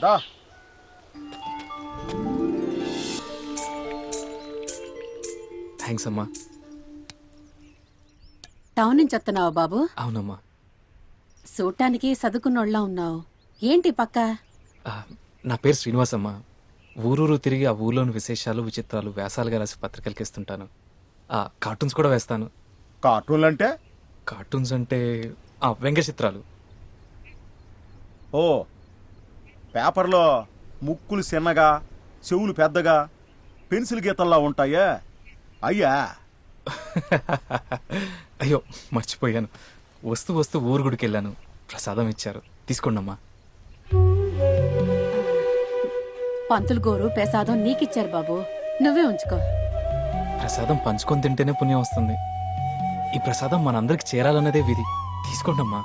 దా. Thanks అమ్మా. Town నుంచి వస్తున్నావా బాబు? అవునమ్మా. చూడటానికి చదువుకున్నోళ్ళ ఉన్నావు. ఏంటి పక్క? ఆ, నా పేరు శ్రీనివాస్ అమ్మా. ఊరూరు తిరిగి ఆ ఊర్లోని విశేషాలు విచిత్రాలు వ్యాసాలుగా రాసి పత్రికలకి ఇస్తుంటాను ఆ, కార్టూన్స్ కూడా వేస్తాను. కార్టూన్లు అంటే? కార్టూన్స్ అంటే ఆ, వ్యంగ్య చిత్రాలు ఓ పేపర్లో ముక్కులు చిన్నగా చెవులు పెద్దగా పెన్సిల్ గీతల్లా ఉంటాయే. అయ్యా. అయ్యో మర్చిపోయాను. వస్తూ వస్తూ ఊరు గుడికి వెళ్ళాను ప్రసాదం ఇచ్చారు. తీసుకోండమ్మా. పంతులు గోరు ప్రసాదం నీకిచ్చారు బాబు. నువ్వే ఉంచుకో. ప్రసాదం పంచుకొని తింటేనే పుణ్యం వస్తుంది. ఈ ప్రసాదం మనందరికి చేరాలన్నదే విధి. తీసుకోండమ్మా.